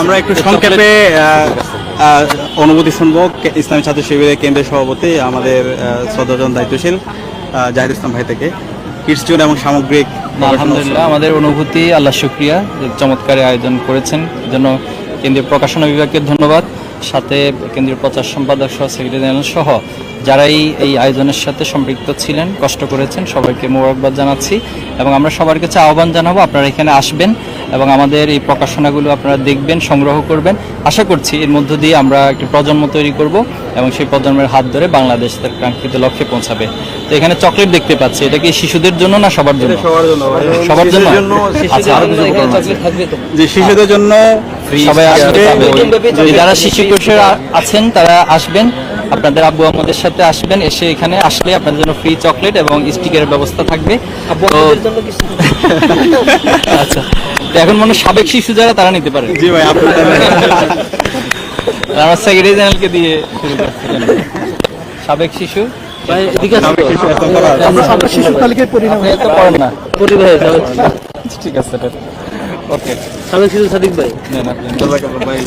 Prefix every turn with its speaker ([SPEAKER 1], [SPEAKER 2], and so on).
[SPEAKER 1] আমরা একটু সংক্ষেপে অনুভূতি শুনব। ইসলামী ছাত্র শিবিরের কেন্দ্রীয় সভাপতি আমাদের শ্রদ্ধাজন দায়িত্বশীল জাহিদ ইসলাম ভাই থেকে। কিডস এবং সামগ্রিক
[SPEAKER 2] আলহামদুলিল্লাহ আমাদের অনুভূতি আল্লাহ শুক্রিয়া চমৎকার আয়োজন করেছেন। এজন্য কেন্দ্রীয় প্রকাশনা বিভাগকে ধন্যবাদ। সাথে কেন্দ্রীয় প্রচার সম্পাদক সহ সেক্রেটারি জেনারেল সহ যারাই এই আয়োজনের সাথে সম্পৃক্ত ছিলেন কষ্ট করেছেন সবাইকে মোবারকবাদ জানাচ্ছি। এবং আমরা সবার কাছে আহ্বান জানাব আপনারা এখানে আসবেন। এবং আমাদের এই প্রকাশনাগুলো আপনারা দেখবেন সংগ্রহ করবেন। আশা করছি এর মধ্য দিয়ে আমরা একটি প্রজন্ম তৈরি করব এবং সেই প্রজন্মের হাত ধরে বাংলাদেশ তার কাঙ্ক্ষিত লক্ষ্যে পৌঁছাবে। তো এখানে চকলেট দেখতে পাচ্ছি। এটা কি শিশুদের জন্য না সবার জন্য?
[SPEAKER 1] সবার জন্য। আচ্ছা আরও কিছু
[SPEAKER 3] এখানে
[SPEAKER 1] বলুন।
[SPEAKER 3] চকলেট থাকবে তো।
[SPEAKER 1] যে শিশুদের জন্য
[SPEAKER 2] সবাই আসবে। যারা শিশু কিশোর আছেন তারা আসবেন। আপনাদের আব্বু আমাদের সাথে আসবেন এসে এখানে আসলে আপনাদের জন্য ফ্রি চকলেট এবং স্টিকারের ব্যবস্থা থাকবে। আচ্ছা এখন মনে সাবেক শিশু যারা তারা নিতে পারে।
[SPEAKER 1] জি ভাই আপনার
[SPEAKER 2] আমার সেক্রেটারি জেনারেলকে দিয়ে সাবেক শিশু?
[SPEAKER 3] ভাই এদিকে
[SPEAKER 1] আমরা
[SPEAKER 3] আমরা শিশু তালিকায় পরিণাম
[SPEAKER 2] তো পড়েন না।
[SPEAKER 3] পরিবার
[SPEAKER 2] ঠিক আছে ওকে
[SPEAKER 3] সাবেক শিশু সাদিক ভাই
[SPEAKER 2] নেন আপনি
[SPEAKER 1] ভাই।